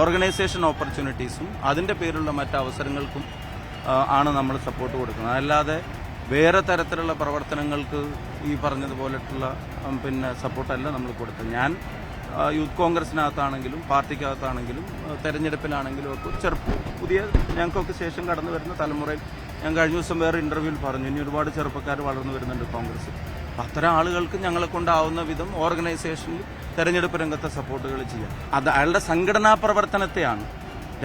ഓർഗനൈസേഷൻ ഓപ്പർച്യൂണിറ്റീസും അതിന്റെ പേരിലുള്ള മറ്റ് അവസരങ്ങൾക്കും ആണ് നമ്മൾ സപ്പോർട്ട് കൊടുക്കുന്നത്. അല്ലാതെ വേറെ തരത്തിലുള്ള പ്രവർത്തനങ്ങൾക്ക് ഈ പറഞ്ഞതുപോലെയുള്ള പിന്നെ സപ്പോർട്ടല്ല നമ്മൾ കൊടുത്തത്. ഞാൻ യൂത്ത് കോൺഗ്രസിനകത്താണെങ്കിലും പാർട്ടിക്കകത്താണെങ്കിലും തെരഞ്ഞെടുപ്പിലാണെങ്കിലും ഒക്കെ ചെറുപ്പം പുതിയ ഞങ്ങൾക്കൊക്കെ ശേഷം കടന്നു വരുന്ന തലമുറയിൽ ഞാൻ കഴിഞ്ഞ ദിവസം വേറെ ഇന്റർവ്യൂവിൽ പറഞ്ഞു. ഇനി ഒരുപാട് ചെറുപ്പക്കാർ വളർന്നു വരുന്നുണ്ട് കോൺഗ്രസ് അപ്പം അത്തരം ആളുകൾക്ക് ഞങ്ങളെ കൊണ്ടാവുന്ന വിധം ഓർഗനൈസേഷനിൽ തെരഞ്ഞെടുപ്പ് രംഗത്തെ സപ്പോർട്ടുകൾ ചെയ്യാം. അത് അയാളുടെ സംഘടനാ പ്രവർത്തനത്തെയാണ്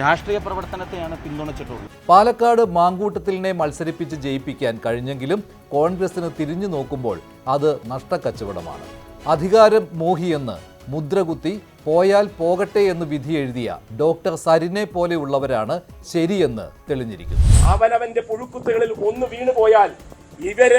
രാഷ്ട്രീയ പ്രവർത്തനത്തെയാണ് പിന്തുണച്ചിട്ടുള്ളത്. പാലക്കാട് മാങ്കൂട്ടത്തിലിനെ മത്സരിപ്പിച്ച് ജയിപ്പിക്കാൻ കഴിഞ്ഞെങ്കിലും കോൺഗ്രസിന് തിരിഞ്ഞു നോക്കുമ്പോൾ അത് നഷ്ടക്കച്ചവടമാണ്. അധികാരം മോഹിയെന്ന് മുദ്രകുത്തി പോയാൽ പോകട്ടെ എന്ന് വിധി എഴുതിയ ഡോക്ടർ സരിനെ പോലെയുള്ളവരാണ് ശരിയെന്ന് തെളിഞ്ഞിരിക്കുന്നു. അവനവന്റെ പുഴുക്കുത്തുകളിൽ ഒന്ന് വീണു പോയാൽ ഇവർ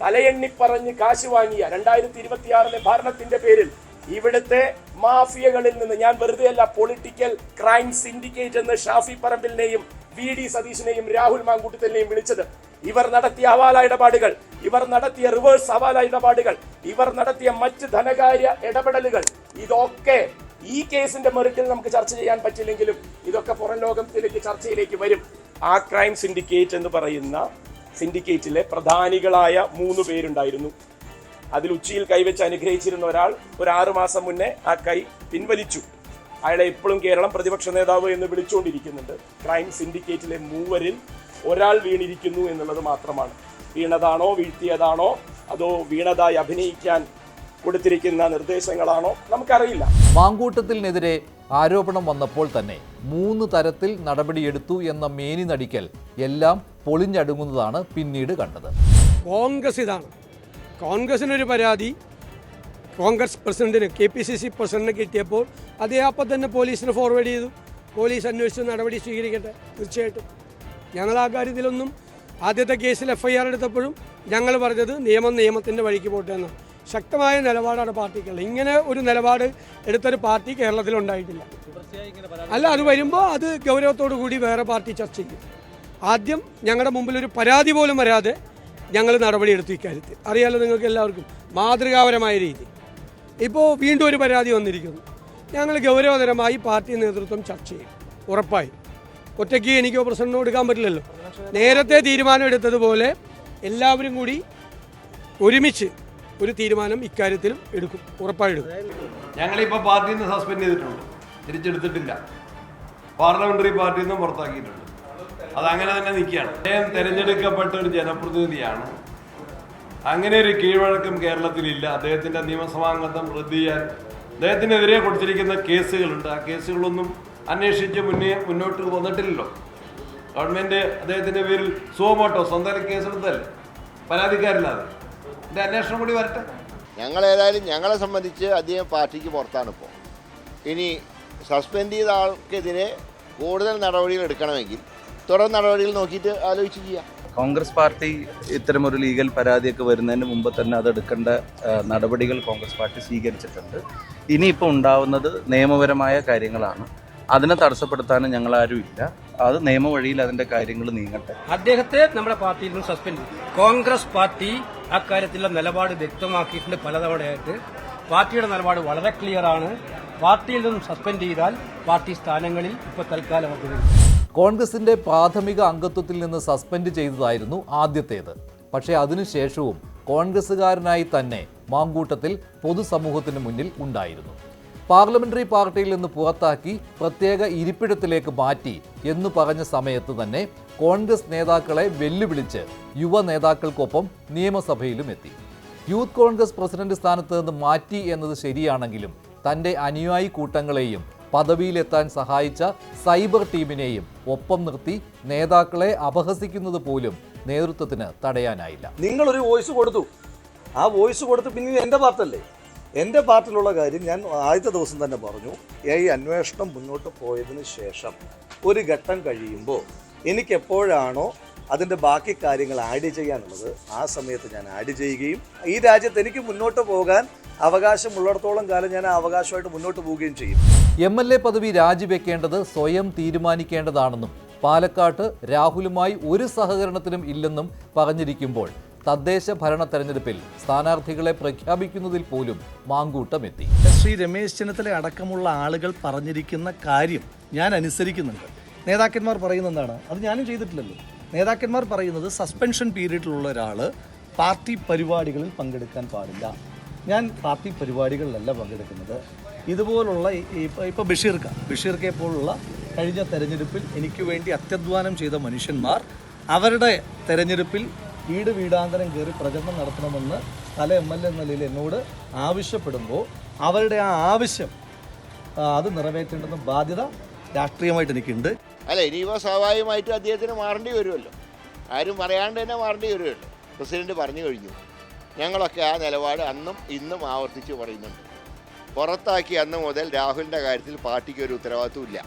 തലയെണ്ണി പറഞ്ഞ് കാശ് വാങ്ങിയ രണ്ടായിരത്തി ഇരുപത്തിയാറിലെ ഭരണത്തിന്റെ പേരിൽ ഇവിടുത്തെ മാഫിയകളിൽ നിന്ന് ഞാൻ വെറുതെ അല്ല പൊളിറ്റിക്കൽ ക്രൈം സിൻഡിക്കേറ്റ് എന്ന് ഷാഫി പറമ്പിലിനെയും വി ഡി സതീശിനെയും രാഹുൽ മാങ്കൂട്ടത്തിനെയും വിളിച്ചത്. ഇവർ നടത്തിയ ഹവാല ഇടപാടുകൾ ഇവർ നടത്തിയ റിവേഴ്സ് ഹവാല ഇടപാടുകൾ ഇവർ നടത്തിയ മറ്റ് ധനകാര്യ ഇടപെടലുകൾ ഇതൊക്കെ ഈ കേസിന്റെ മെറിറ്റിൽ നമുക്ക് ചർച്ച ചെയ്യാൻ പറ്റില്ലെങ്കിലും ഇതൊക്കെ പുറം ലോകത്തിലേക്ക് ചർച്ചയിലേക്ക് വരും. ആ ക്രൈം സിൻഡിക്കേറ്റ് എന്ന് പറയുന്ന സിൻഡിക്കേറ്റിലെ പ്രധാനികളായ മൂന്ന് പേരുണ്ടായിരുന്നു. അതിൽ ഉച്ചയിൽ കൈവച്ച് അനുഗ്രഹിച്ചിരുന്ന ഒരാൾ ഒരു ആറു മാസം മുന്നേ ആ കൈ പിൻവലിച്ചു. അയാളെ ഇപ്പോഴും കേരളം പ്രതിപക്ഷ നേതാവ് എന്ന് വിളിച്ചുകൊണ്ടിരിക്കുന്നുണ്ട്. ക്രൈം സിൻഡിക്കേറ്റിലെ മൂവരിൽ ഒരാൾ വീണിരിക്കുന്നു എന്നുള്ളത് മാത്രമാണ്. വീണതാണോ വീഴ്ത്തിയതാണോ അതോ വീണതായി അഭിനയിക്കാൻ കൊടുത്തിരിക്കുന്ന നിർദ്ദേശങ്ങളാണോ? നമുക്കറിയില്ല. മാങ്കൂട്ടത്തിനെതിരെ ആരോപണം വന്നപ്പോൾ തന്നെ മൂന്ന് തരത്തിൽ നടപടിയെടുത്തു എന്ന മേനി നടിക്കൽ എല്ലാം പൊളിഞ്ഞടുങ്ങുന്നതാണ് പിന്നീട് കണ്ടത്. കോൺഗ്രസ് ഇതാണ്. കോൺഗ്രസിനൊരു പരാതി. കോൺഗ്രസ് പ്രസിഡന്റിന് കെ പി സി സി പ്രസിഡന്റിന് കിട്ടിയപ്പോൾ അതേ അപ്പം തന്നെ പോലീസിന് ഫോർവേഡ് ചെയ്തു. പോലീസ് അന്വേഷിച്ച് നടപടി സ്വീകരിക്കട്ടെ. തീർച്ചയായിട്ടും. ഞങ്ങൾ ആ കാര്യത്തിലൊന്നും ആദ്യത്തെ കേസിൽ എഫ്ഐആർ ഐ ആർ എടുത്തപ്പോഴും ഞങ്ങൾ പറഞ്ഞത് നിയമം നിയമത്തിന്റെ വഴിക്ക് പോട്ടെ എന്ന് ശക്തമായ നിലപാടാണ് പാർട്ടിക്കുള്ളത്. ഇങ്ങനെ ഒരു നിലപാട് എടുത്തൊരു പാർട്ടി കേരളത്തിൽ ഉണ്ടായിട്ടില്ല അല്ല അത് വരുമ്പോൾ അത് ഗൗരവത്തോടു കൂടി വേറെ പാർട്ടി ചർച്ച ചെയ്യും. ആദ്യം ഞങ്ങളുടെ മുമ്പിൽ ഒരു പരാതി പോലും വരാതെ ഞങ്ങൾ നടപടി എടുത്തു ഇക്കാര്യത്തിൽ അറിയാലോ നിങ്ങൾക്ക് എല്ലാവർക്കും? മാതൃകാപരമായ രീതി. ഇപ്പോൾ വീണ്ടും ഒരു പരാതി വന്നിരിക്കുന്നു. ഞങ്ങൾ ഗൗരവതരമായി പാർട്ടി നേതൃത്വം ചർച്ച ചെയ്യും. ഉറപ്പായി. ഒറ്റയ്ക്ക് എനിക്കോ പ്രസിഡന്റിനോ എടുക്കാൻ പറ്റില്ലല്ലോ. നേരത്തെ തീരുമാനം എടുത്തതുപോലെ എല്ലാവരും കൂടി ഒരുമിച്ച് ഒരു തീരുമാനം ഇക്കാര്യത്തിലും എടുക്കും ഉറപ്പായെടുക്കും ഞങ്ങളിപ്പോൾ പാർട്ടിയിൽ നിന്ന് സസ്പെൻഡ് ചെയ്തിട്ടുണ്ട്. തിരിച്ചെടുത്തിട്ടില്ല. പാർലമെന്ററി പാർട്ടിയിൽ നിന്നും പുറത്താക്കിയിട്ടുണ്ട്. അതങ്ങനെ തന്നെ നിൽക്കുകയാണ്. അദ്ദേഹം തിരഞ്ഞെടുക്കപ്പെട്ട ഒരു ജനപ്രതിനിധിയാണ്. അങ്ങനെ ഒരു കീഴ്വഴക്കം കേരളത്തിലില്ല. അദ്ദേഹത്തിന്റെ നിയമസഭാംഗത്വം റദ്ദ് ചെയ്യാൻ അദ്ദേഹത്തിനെതിരെ കൊടുത്തിരിക്കുന്ന കേസുകളുണ്ട്. ആ കേസുകളൊന്നും അന്വേഷിച്ച് മുന്നേ മുന്നോട്ട് വന്നിട്ടില്ലല്ലോ. ഗവൺമെന്റ് അദ്ദേഹത്തിന്റെ പേരിൽ സുഖമോട്ടോ സ്വന്തം കേസെടുത്തല്ലേ പരാതിക്കാരില്ലാതെ. ഇതിന്റെ അന്വേഷണം കൂടി വരട്ടെ. ഞങ്ങൾ ഏതായാലും ഞങ്ങളെ സംബന്ധിച്ച് അദ്ദേഹം പാർട്ടിക്ക് പുറത്താണ് ഇപ്പോൾ ഇനി സസ്പെൻഡ് ചെയ്ത ആൾക്കെതിരെ കൂടുതൽ നടപടികൾ എടുക്കണമെങ്കിൽ തുടർ നടപടികൾ നോക്കിയിട്ട് ആലോചിച്ച് ചെയ്യാം. കോൺഗ്രസ് പാർട്ടി ഇത്തരമൊരു ലീഗൽ പരാതിയൊക്കെ വരുന്നതിന് മുമ്പ് തന്നെ അതെടുക്കേണ്ട നടപടികൾ കോൺഗ്രസ് പാർട്ടി സ്വീകരിച്ചിട്ടുണ്ട്. ഇനിയിപ്പോൾ ഉണ്ടാവുന്നത് നിയമപരമായ കാര്യങ്ങളാണ്. അതിനെ തടസ്സപ്പെടുത്താനും ഞങ്ങൾ ആരും ഇല്ല. അത് നിയമവഴിയിൽ അതിന്റെ കാര്യങ്ങൾ നീങ്ങട്ടെ. അദ്ദേഹത്തെ നമ്മുടെ പാർട്ടിയിൽ നിന്ന് സസ്പെൻഡ് ചെയ്തു. കോൺഗ്രസ് പാർട്ടി അക്കാര്യത്തിലുള്ള നിലപാട് വ്യക്തമാക്കിയിട്ടുണ്ട് പലതവണയായിട്ട്. പാർട്ടിയുടെ നിലപാട് വളരെ ക്ലിയർ ആണ്. പാർട്ടിയിൽ നിന്നും സസ്പെൻഡ് ചെയ്താൽ പാർട്ടി സ്ഥാനങ്ങളിൽ ഇപ്പോൾ തൽക്കാലം കോൺഗ്രസിന്റെ പ്രാഥമിക അംഗത്വത്തിൽ നിന്ന് സസ്പെൻഡ് ചെയ്തതായിരുന്നു ആദ്യത്തേത്. പക്ഷേ അതിനുശേഷവും കോൺഗ്രസുകാരനായി തന്നെ മാങ്കൂട്ടത്തിൽ പൊതുസമൂഹത്തിന് മുന്നിൽ ഉണ്ടായിരുന്നു. പാർലമെന്ററി പാർട്ടിയിൽ നിന്ന് പുറത്താക്കി പ്രത്യേക ഇരിപ്പിടത്തിലേക്ക് മാറ്റി എന്ന് പറഞ്ഞ സമയത്ത് തന്നെ കോൺഗ്രസ് നേതാക്കളെ വെല്ലുവിളിച്ച് യുവ നേതാക്കൾക്കൊപ്പം നിയമസഭയിലും എത്തി. യൂത്ത് കോൺഗ്രസ് പ്രസിഡന്റ് സ്ഥാനത്ത് നിന്ന് മാറ്റി എന്നത് ശരിയാണെങ്കിലും തന്റെ അനുയായി കൂട്ടങ്ങളെയും പദവിയിലെത്താൻ സഹായിച്ച സൈബർ ടീമിനെയും ഒപ്പം നിർത്തി നേതാക്കളെ അപഹസിക്കുന്നത് പോലും നേതൃത്വത്തിന് തടയാനായില്ല. നിങ്ങളൊരു വോയിസ് കൊടുത്തു. ആ വോയിസ് കൊടുത്ത് പിന്നെ എന്റെ പാർട്ടല്ലേ? എന്റെ പാർട്ടിലുള്ള കാര്യം ഞാൻ ആദ്യത്തെ ദിവസം തന്നെ പറഞ്ഞു. ഈ അന്വേഷണം മുന്നോട്ട് പോയതിന് ശേഷം ഒരു ഘട്ടം കഴിയുമ്പോൾ എനിക്കെപ്പോഴാണോ അതിന്റെ ബാക്കി കാര്യങ്ങൾ ആഡ് ചെയ്യാനുള്ളത്? ആ സമയത്ത് ഞാൻ ആഡ് ചെയ്യുകയും ഈ രാജ്യത്ത് എനിക്ക് മുന്നോട്ട് പോകാൻ അവകാശമുള്ളിടത്തോളം കാലം ഞാൻ അവകാശമായിട്ട് മുന്നോട്ട് പോവുകയും ചെയ്യും. എം എൽ എ പദവി രാജിവെക്കേണ്ടത് സ്വയം തീരുമാനിക്കേണ്ടതാണെന്നും പാലക്കാട്ട് രാഹുലുമായി ഒരു സഹകരണത്തിനും ഇല്ലെന്നും പറഞ്ഞിരിക്കുമ്പോൾ തദ്ദേശ ഭരണ തെരഞ്ഞെടുപ്പിൽ സ്ഥാനാർത്ഥികളെ പ്രഖ്യാപിക്കുന്നതിൽ പോലും മാങ്കൂട്ടമെത്തി. ശ്രീ രമേശ് ചെന്നിത്തല അടക്കമുള്ള ആളുകൾ പറഞ്ഞിരിക്കുന്ന കാര്യം ഞാൻ അനുസരിക്കുന്നുണ്ട്. നേതാക്കന്മാർ പറയുന്ന എന്താണ് അത് ഞാനും ചെയ്തിട്ടില്ലല്ലോ. നേതാക്കന്മാർ പറയുന്നത് സസ്പെൻഷൻ പീരീഡിലുള്ള ഒരാൾ പാർട്ടി പരിപാടികളിൽ പങ്കെടുക്കാൻ പാടില്ല. ഞാൻ പാർട്ടി പരിപാടികളിലല്ല പങ്കെടുക്കുന്നത്. ഇതുപോലുള്ള ഇപ്പോൾ ബഷീർക്ക. ബഷീർക്കയെ പോലുള്ള കഴിഞ്ഞ തെരഞ്ഞെടുപ്പിൽ എനിക്ക് വേണ്ടി അത്യധ്വാനം ചെയ്ത മനുഷ്യന്മാർ അവരുടെ തെരഞ്ഞെടുപ്പിൽ വീട് വീടാന്തരം കയറി പ്രചരണം നടത്തണമെന്ന് സ്ഥല എം എൽ എ എന്ന നിലയിൽ എന്നോട് ആവശ്യപ്പെടുമ്പോൾ അവരുടെ ആ ആവശ്യം അത് നിറവേറ്റേണ്ടെന്ന ബാധ്യത രാഷ്ട്രീയമായിട്ട് എനിക്കുണ്ട്. അല്ല ഇനിയിപ്പോൾ സ്വാഭാവികമായിട്ട് അദ്ദേഹത്തിന് മാറേണ്ടി വരുമല്ലോ. ആരും പറയാണ്ട് തന്നെ മാറേണ്ടി വരുമല്ലോ. പ്രസിഡന്റ് പറഞ്ഞു കഴിഞ്ഞു. ഞങ്ങളൊക്കെ ആ നിലപാട് അന്നും ഇന്നും ആവർത്തിച്ച് പറയുന്നുണ്ട്. പുറത്താക്കി അന്ന് മുതൽ രാഹുലിന്റെ കാര്യത്തിൽ പാർട്ടിക്ക് ഒരു ഉത്തരവാദിത്വം ഇല്ല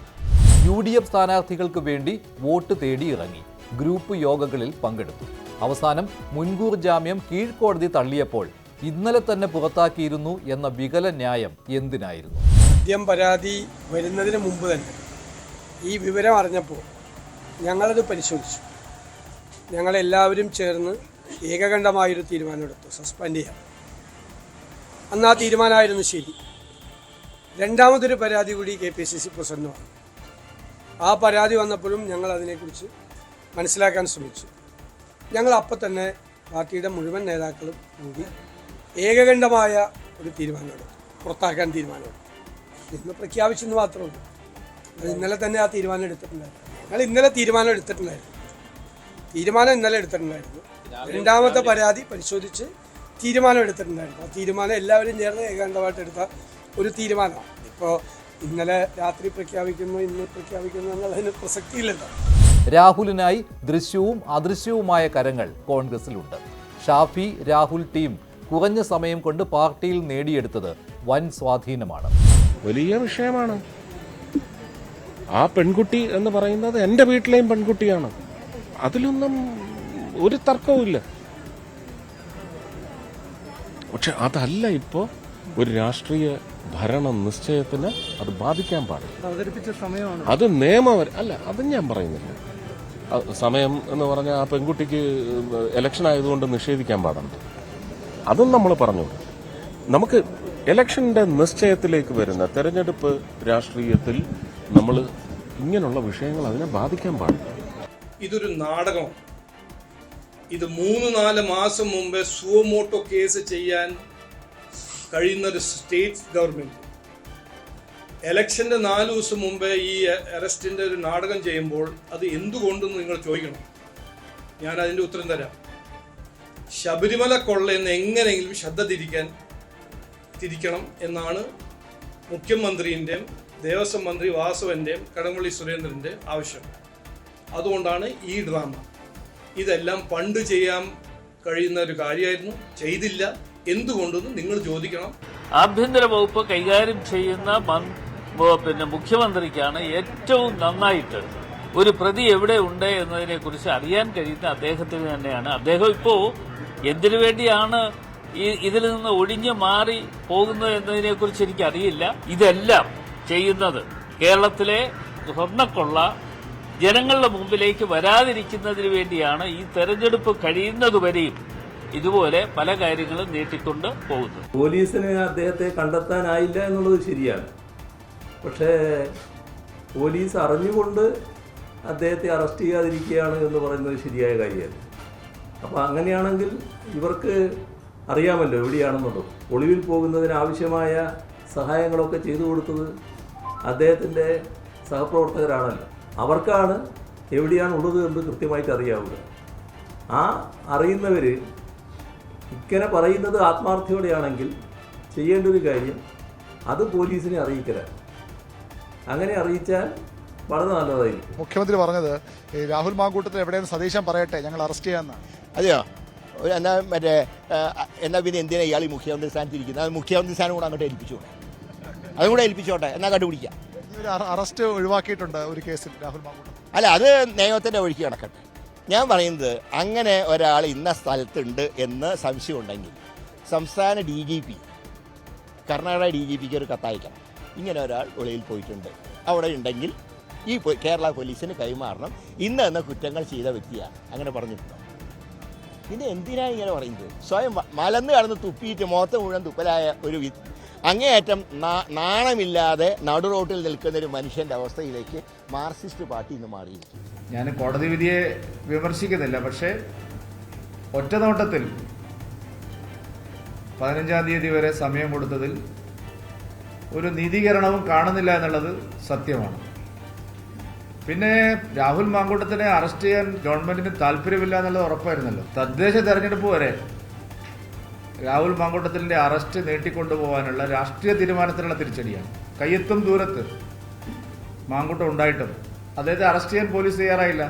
യു ഡി എഫ് സ്ഥാനാർത്ഥികൾക്ക് വേണ്ടി വോട്ട് തേടി ഇറങ്ങി ഗ്രൂപ്പ് യോഗങ്ങളിൽ പങ്കെടുത്തു. അവസാനം മുൻകൂർ ജാമ്യം കീഴ്ക്കോടതി തള്ളിയപ്പോൾ ഇന്നലെ തന്നെ പുറത്താക്കിയിരുന്നു എന്ന വികല ന്യായം എന്തിനായിരുന്നു? ആദ്യം പരാതി വരുന്നതിന് മുമ്പ് തന്നെ ഈ വിവരം അറിഞ്ഞപ്പോൾ ഞങ്ങളത് പരിശോധിച്ചു. ഞങ്ങളെല്ലാവരും ചേർന്ന് ഏകകണ്ഠമായൊരു തീരുമാനമെടുത്തു. സസ്പെൻഡ് ചെയ്യാം അന്ന് ആ തീരുമാനമായിരുന്നു ശരി. രണ്ടാമതൊരു പരാതി കൂടി K P C C president ആ പരാതി വന്നപ്പോഴും ഞങ്ങൾ അതിനെക്കുറിച്ച് മനസ്സിലാക്കാൻ ശ്രമിച്ചു. ഞങ്ങൾ അപ്പം തന്നെ പാർട്ടിയുടെ മുഴുവൻ നേതാക്കളും കൂടി ഏകകണ്ഠമായ ഒരു തീരുമാനമെടുത്തു. പുറത്താക്കാൻ തീരുമാനമെടുത്തു. ഇന്ന് പ്രഖ്യാപിച്ചെന്ന് മാത്രമേ ഉള്ളൂ ഇന്നലെ തന്നെ ആ തീരുമാനം എടുത്തിട്ടുണ്ടായിരുന്നു. ഞങ്ങൾ ഇന്നലെ തീരുമാനം എടുത്തിട്ടുണ്ടായിരുന്നു. തീരുമാനം ഇന്നലെ എടുത്തിട്ടുണ്ടായിരുന്നു. രണ്ടാമത്തെ പരാതി പരിശോധിച്ച് തീരുമാനം എടുത്തിട്ടുണ്ടായിരുന്നു. ആ തീരുമാനം എല്ലാവരും ചേർന്ന് ഏകാന്തമായിട്ട് എടുത്ത ഒരു തീരുമാനമാണ്. ഇപ്പോൾ ഇന്നലെ രാത്രി പ്രഖ്യാപിക്കുന്നു ഇന്ന് പ്രഖ്യാപിക്കുന്നു എന്നുള്ളതിന് പ്രസക്തിയില്ലല്ലോ. രാഹുലിനായി ദൃശ്യവും അദൃശ്യവുമായ കരങ്ങൾ കോൺഗ്രസിലുണ്ട്. ഷാഫി രാഹുൽ ടീം കുറഞ്ഞ സമയം കൊണ്ട് പാർട്ടിയിൽ നേടിയെടുത്തത് വൻ സ്വാധീനമാണ്. വലിയ വിഷയമാണ്. ആ പെൺകുട്ടി എന്ന് പറയുന്നത് എന്റെ വീട്ടിലെയും പെൺകുട്ടിയാണ്. അതിലൊന്നും ഒരു തർക്കവുമില്ല പക്ഷെ അതല്ല ഇപ്പോ ഒരു രാഷ്ട്രീയ ഭരണ നിശ്ചയത്തിന് അത് ബാധിക്കാൻ പാടില്ല. അത് നിയമപര അല്ല അതും ഞാൻ പറയുന്നില്ല. സമയം എന്ന് പറഞ്ഞാൽ ആ പെൺകുട്ടിക്ക് ഇലക്ഷൻ ആയതുകൊണ്ട് നിഷേധിക്കാൻ പാടുണ്ട് അതും നമ്മൾ പറഞ്ഞു. നമുക്ക് ഇലക്ഷന്റെ നിശ്ചയത്തിലേക്ക് വരുന്ന തെരഞ്ഞെടുപ്പ് രാഷ്ട്രീയത്തിൽ നമ്മൾ ഇങ്ങനെയുള്ള വിഷയങ്ങൾ അതിനെ ബാധിക്കാൻ പാടില്ല. ഇതൊരു നാടകം ഇത് മൂന്ന് നാല് മാസം മുമ്പേ സുവമോട്ടോ കേസ് ചെയ്യാൻ കഴിയുന്ന ഒരു സ്റ്റേറ്റ് ഗവൺമെന്റ് എലക്ഷന്റെ നാല് ദിവസം മുമ്പേ ഈ അറസ്റ്റിന്റെ ഒരു നാടകം ചെയ്യുമ്പോൾ അത് എന്തുകൊണ്ടെന്ന് നിങ്ങൾ ചോദിക്കണം. ഞാൻ അതിന്റെ ഉത്തരം തരാം. ശബരിമല കൊള്ളയെന്ന് എങ്ങനെയെങ്കിലും ശ്രദ്ധ തിരിക്കാൻ തിരിക്കണം എന്നാണ് മുഖ്യമന്ത്രിന്റെയും ദേവസ്വം മന്ത്രി വാസവന്റെയും കടംപള്ളി സുരേന്ദ്രന്റെ ആവശ്യം. അതുകൊണ്ടാണ് ഈ ഡ്രാമ. ഇതെല്ലാം പണ്ട് ചെയ്യാൻ കഴിയുന്ന ഒരു കാര്യമായിരുന്നു. ചെയ്തില്ല. എന്തുകൊണ്ടെന്ന് നിങ്ങൾ ചോദിക്കണം. ആഭ്യന്തര വകുപ്പ് കൈകാര്യം ചെയ്യുന്ന പിന്നെ മുഖ്യമന്ത്രിക്കാണ് ഏറ്റവും നന്നായിട്ട് ഒരു പ്രതി എവിടെ ഉണ്ട് എന്നതിനെ കുറിച്ച് അറിയാൻ കഴിയുന്ന അദ്ദേഹത്തിന് തന്നെയാണ്. അദ്ദേഹം ഇപ്പോൾ എന്തിനു വേണ്ടിയാണ് ഈ ഇതിൽ നിന്ന് ഒഴിഞ്ഞു മാറി പോകുന്നത് എന്നതിനെ കുറിച്ച് എനിക്കറിയില്ല. ഇതെല്ലാം ചെയ്യുന്നത് കേരളത്തിലെ സ്വർണക്കൊള്ള ജനങ്ങളുടെ മുമ്പിലേക്ക് വരാതിരിക്കുന്നതിന് വേണ്ടിയാണ് ഈ തെരഞ്ഞെടുപ്പ് കഴിയുന്നതുവരെയും ഇതുപോലെ പല കാര്യങ്ങളും നീട്ടിക്കൊണ്ട് പോകുന്നത്. പോലീസിന് അദ്ദേഹത്തെ കണ്ടെത്താനായില്ല എന്നുള്ളത് ശരിയാണ്. പക്ഷേ പോലീസ് അറിഞ്ഞുകൊണ്ട് അദ്ദേഹത്തെ അറസ്റ്റ് ചെയ്യാതിരിക്കുകയാണ് എന്ന് പറയുന്നത് ശരിയായ കാര്യമല്ല. അപ്പോൾ അങ്ങനെയാണെങ്കിൽ ഇവർക്ക് അറിയാമല്ലോ എവിടെയാണെന്നുള്ളത്. ഒളിവിൽ പോകുന്നതിന് ആവശ്യമായ സഹായങ്ങളൊക്കെ ചെയ്തു കൊടുത്തത് അദ്ദേഹത്തിന്റെ സഹപ്രവർത്തകരാണല്ലോ. അവർക്കാണ് എവിടെയാണ് ഉള്ളത് എന്ന് കൃത്യമായിട്ട് അറിയാവുക. ആ അറിയുന്നവർ ഇങ്ങനെ പറയുന്നത് ആത്മാർത്ഥയോടെയാണെങ്കിൽ ചെയ്യേണ്ട ഒരു കാര്യം അത് പോലീസിനെ അറിയിക്കലാണ്. അങ്ങനെ അറിയിച്ചാൽ വളരെ നല്ലതായിരിക്കും. മുഖ്യമന്ത്രി പറഞ്ഞത് ഈ രാഹുൽ മാങ്കൂട്ടത്തിൽ എവിടെയെന്ന് സതീശൻ പറയട്ടെ ഞങ്ങൾ അറസ്റ്റ് ചെയ്യാമെന്നാണ് അതെയോ? ഒരു എന്നാ മറ്റേ എന്നാ പിന്നെ എന്തിനാ ഇയാൾ ഈ മുഖ്യമന്ത്രി സ്ഥാനത്ത് ഇരിക്കുന്നത് അത് മുഖ്യമന്ത്രി സ്ഥാനം കൂടെ അങ്ങോട്ട് ഏൽപ്പിച്ചോട്ടെ അതും കൂടെ ഏൽപ്പിച്ചോട്ടെ എന്നാ കണ്ടുപിടിക്കാം. അറസ്റ്റ് ഒഴിവാക്കിയിട്ടുണ്ട് ഒരു കേസിൽ രാഹുൽ മാങ്കൂട്ടം. അല്ല അത് നിയമത്തിന്റെ വഴിക്ക് കിടക്കട്ടെ ഞാൻ പറയുന്നത് അങ്ങനെ ഒരാൾ ഇന്ന സ്ഥലത്തുണ്ട് എന്ന് സംശയമുണ്ടെങ്കിൽ സംസ്ഥാന D G P Karnataka D G പിക്ക് ഒരു കത്തയക്കണം. ഇങ്ങനെ ഒരാൾ ഒളിയിൽ പോയിട്ടുണ്ട്. അവിടെ ഉണ്ടെങ്കിൽ ഈ കേരള പോലീസിന് കൈമാറണം. ഇന്ന് എന്ന കുറ്റങ്ങൾ ചെയ്ത വ്യക്തിയാണ് അങ്ങനെ പറഞ്ഞിട്ടുണ്ടോ? പിന്നെ എന്തിനാണ് ഇങ്ങനെ പറയുന്നത്? സ്വയം മലന്ന് കടന്ന് തുപ്പിയിട്ട് മുഖത്ത് മുഴുവൻ തുപ്പലായ ഒരു അങ്ങേയറ്റം നാണമില്ലാതെ നടു റോട്ടിൽ നിൽക്കുന്ന ഒരു മനുഷ്യന്റെ അവസ്ഥയിലേക്ക് മാർക്സിസ്റ്റ് പാർട്ടി ഇന്ന് മാറിയിരിക്കും ഞാൻ കോടതി വിധിയെ വിമർശിക്കുന്നില്ല പക്ഷേ ഒറ്റനോട്ടത്തിൽ പതിനഞ്ചാം തീയതി വരെ സമയം കൊടുത്തതിൽ ഒരു നീതീകരണവും കാണുന്നില്ല എന്നുള്ളത് സത്യമാണ്. പിന്നെ രാഹുൽ മാങ്കൂട്ടത്തിനെ അറസ്റ്റ് ചെയ്യാൻ ഗവൺമെന്റിന് താല്പര്യമില്ല എന്നുള്ളത് ഉറപ്പായിരുന്നല്ലോ. തദ്ദേശ തെരഞ്ഞെടുപ്പ് വരെ രാഹുൽ മാങ്കൂട്ടത്തിന്റെ അറസ്റ്റ് നീട്ടിക്കൊണ്ടുപോകാനുള്ള രാഷ്ട്രീയ തീരുമാനത്തിനുള്ള തിരിച്ചടിയാണ്. കയ്യെത്തും ദൂരത്ത് മാങ്കൂട്ടം ഉണ്ടായിട്ടും. അദ്ദേഹത്തെ അറസ്റ്റ് ചെയ്യാൻ പോലീസ് തയ്യാറായില്ല.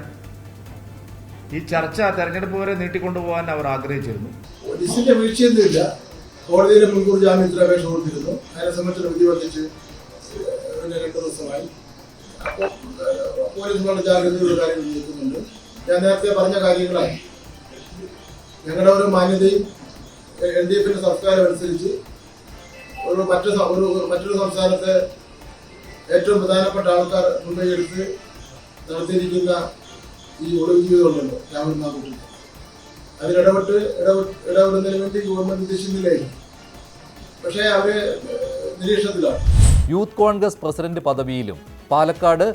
ഈ ചർച്ച തെരഞ്ഞെടുപ്പ് വരെ നീട്ടിക്കൊണ്ടുപോകാൻ അവർ ആഗ്രഹിച്ചിരുന്നു. പോലീസിന്റെ വീഴ്ചയൊന്നുമില്ല. കോടതിയിലെ മുൻകൂർ ജാമ്യത്തിൽ അപേക്ഷ കൊടുത്തിരുന്നു. അതിനെ സംബന്ധിച്ച് വിധി വർദ്ധിച്ച് രണ്ട് ദിവസമായി. അപ്പോൾ പോലീസ് വളരെ ജാഗ്രതയുള്ള കാര്യങ്ങൾ നിൽക്കുന്നുണ്ട് ഞാൻ നേരത്തെ പറഞ്ഞ കാര്യങ്ങളായി ഞങ്ങളുടെ ഒരു മാന്യതയും എൽ ഡി എഫിന്റെ സംസ്കാരം അനുസരിച്ച് ഒരു മറ്റു ഒരു മറ്റൊരു സംസ്ഥാനത്തെ ഏറ്റവും പ്രധാനപ്പെട്ട ആൾക്കാർ മുൻകൈയെടുത്ത് നടത്തിയിരിക്കുന്ന ഈ ഒളിവ് ജീവിതമുണ്ടല്ലോ രാഹുൽ മാങ്കൂട്ടത്തിൽ അതിലിടപെട്ട് ഇടപെട്ട് ഇടപെടുന്നതിന് വേണ്ടി ഗവൺമെന്റ് ഉദ്ദേശിക്കുന്നില്ലായി പക്ഷേ അവർ നിരീക്ഷണത്തിലാണ്. യൂത്ത് കോൺഗ്രസ് പ്രസിഡന്റ് പദവിയിലും പാലക്കാട്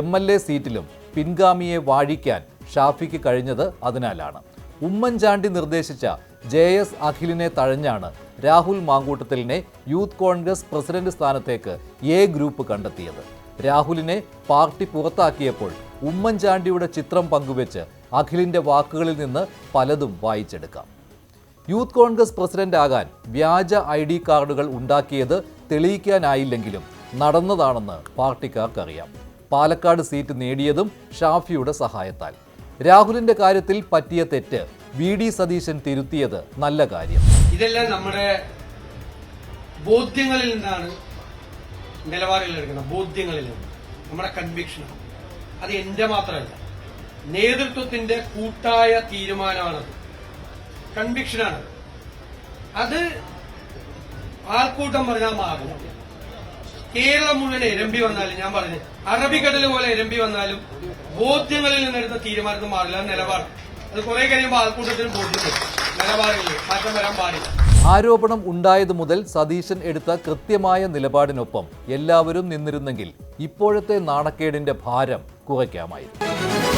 എം എൽ എ സീറ്റിലും പിൻഗാമിയെ വാഴിക്കാൻ ഷാഫിക്ക് കഴിഞ്ഞത് അതിനാലാണ്. ഉമ്മൻചാണ്ടി നിർദ്ദേശിച്ച ജെ എസ് അഖിലിനെ തഴഞ്ഞാണ് രാഹുൽ മാങ്കൂട്ടത്തിലിനെ യൂത്ത് കോൺഗ്രസ് പ്രസിഡന്റ് സ്ഥാനത്തേക്ക് എ ഗ്രൂപ്പ് കണ്ടെത്തിയത്. രാഹുലിനെ പാർട്ടി പുറത്താക്കിയപ്പോൾ ഉമ്മൻചാണ്ടിയുടെ ചിത്രം പങ്കുവെച്ച് അഖിലിന്റെ വാക്കുകളിൽ നിന്ന് പലതും വായിച്ചെടുക്കാം. യൂത്ത് കോൺഗ്രസ് പ്രസിഡന്റ് ആകാൻ വ്യാജ ഐ ഡി കാർഡുകൾ ഉണ്ടാക്കിയത് തെളിയിക്കാനായില്ലെങ്കിലും നടന്നതാണെന്ന് പാർട്ടിക്കാർക്കറിയാം. പാലക്കാട് സീറ്റ് നേടിയതും ഷാഫിയുടെ സഹായത്താൽ. രാഹുലിന്റെ കാര്യത്തിൽ പറ്റിയ തെറ്റ് വി ഡി സതീശൻ തിരുത്തിയത് നല്ല കാര്യം. ഇതെല്ലാം നമ്മുടെ ബോധ്യങ്ങളിൽ നിന്നാണ് നിലപാടുകൾ എടുക്കുന്നത്. ബോധ്യങ്ങളിൽ നിന്ന്. നമ്മുടെ കൺവിക്ഷൻ അത് എന്റെ മാത്രമല്ല. നേതൃത്വത്തിന്റെ കൂട്ടായ തീരുമാനമാണത്. കൺവിക്ഷനാണ് അത് ആൾക്കൂട്ടം പറഞ്ഞാൽ മാറും. കേരളം മുഴുവൻ എരമ്പി വന്നാലും ഞാൻ പറഞ്ഞു അറബിക്കടൽ പോലെ എരമ്പി വന്നാലും ബോധ്യങ്ങളിൽ നിന്നെടുത്ത തീരുമാനത്തിൽ മാറില്ല. നിലപാട്. അത് കുറെ കഴിയുമ്പോൾ ആൾക്കൂട്ടത്തിന് ബോധ്യം നിലപാടില്ലേ? മാറ്റം വരാൻ പാടില്ല. ആരോപണം ഉണ്ടായതു മുതൽ സതീശൻ എടുത്ത കൃത്യമായ നിലപാടിനൊപ്പം എല്ലാവരും നിന്നിരുന്നെങ്കിൽ ഇപ്പോഴത്തെ നാണക്കേടിന്റെ ഭാരം കുറയ്ക്കാമായിരുന്നു.